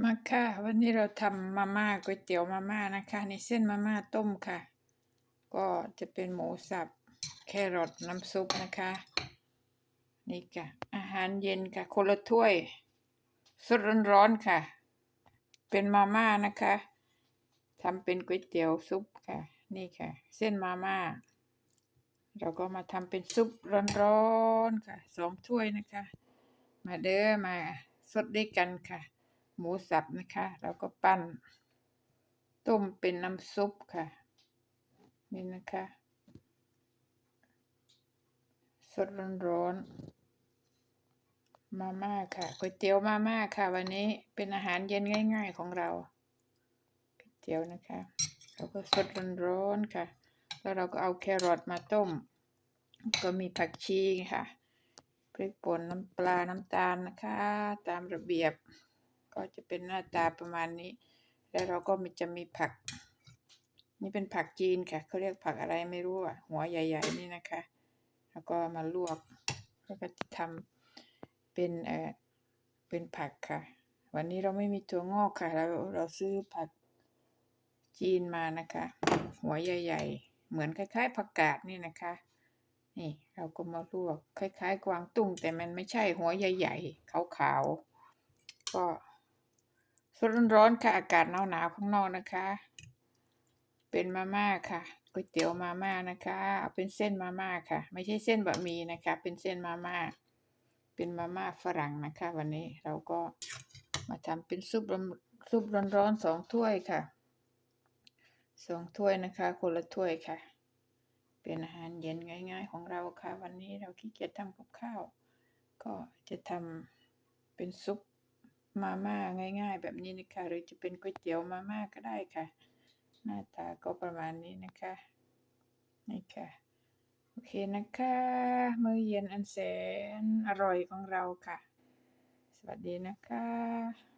มาค่ะ วันนี้เราทำมาม่าก๋วยเตี๋ยวมาม่านะคะ ในเส้นมาม่าต้มค่ะ ก็จะเป็นหมูสับ แครอทน้ำซุปนะคะ นี่ค่ะ อาหารเย็นค่ะ คนละถ้วยสดร้อนๆค่ะ เป็นมาม่านะคะทำเป็นก๋วยเตี๋ยวซุปค่ะ นี่ค่ะ เส้นมาม่า เราก็มาทำเป็นซุปร้อนๆค่ะสองถ้วยนะคะ มาเด้อมาสดด้วยกันค่ะ หมูสับนะคะเราก็ปั้น ต้มเป็นน้ำซุปค่ะ นี่นะคะ สดร้อนๆมาม่าค่ะก๋วยเตี๋ยวมาม่าค่ะ วันนี้เป็นอาหารเย็นง่าย ๆของเราก๋วยเตี๋ยวนะคะเราก็สดร้อนๆค่ะ แล้วเราก็เอาแครอทมาต้ม ก็มีผักชีค่ะพริกป่นน้ำปลาน้ำตาลนะคะ ตามระเบียบ ก็จะเป็นหน้าตาประมาณนี้ แล้วเราก็มีจะมีผัก นี่เป็นผักจีนค่ะเขาเรียกผักอะไรไม่รู้อะหัวใหญ่ ๆ นี่นะคะ แล้วก็มาลวกแล้วก็จะทำเป็นเอ่อเป็นผักค่ะ วันนี้เราไม่มีตัวงอกค่ะเราเราซื้อผักจีนมานะคะ หัวใหญ่ ๆ เหมือนคล้าย ๆผักกาดนี่นะคะนี่เราก็มาลวกคล้าย ๆ กวางตุ้งแต่มันไม่ใช่หัวใหญ่ ๆ ขาวๆก็ ร้อนๆค่ะอากาศหนาวๆข้างนอกนะคะ เป็นมาม่าค่ะก๋วยเตี๋ยวมาม่านะคะเอาเป็นเส้นมาม่าค่ะ ไม่ใช่เส้นบะหมี่นะคะ เป็นเส้นมาม่าเป็นมาม่าฝรั่งนะคะ วันนี้เราก็มาทำเป็นซุปร้อนซุปร้อนๆสองถ้วยค่ะสองถ้วยนะคะ คนละถ้วยค่ะ เป็นอาหารเย็นง่าย ๆ ของเราค่ะ วันนี้เราขี้เกียจทำกับข้าว ก็จะทำเป็นซุป มาม่าง่ายๆ แบบนี้นะคะ หรือจะเป็นก๋วยเตี๋ยวมาม่าก็ได้ค่ะ หน้าตาก็ประมาณนี้นะคะนี่ค่ะโอเคนะคะ มื้อเย็นอันแสนอร่อยของเราค่ะ สวัสดีนะคะ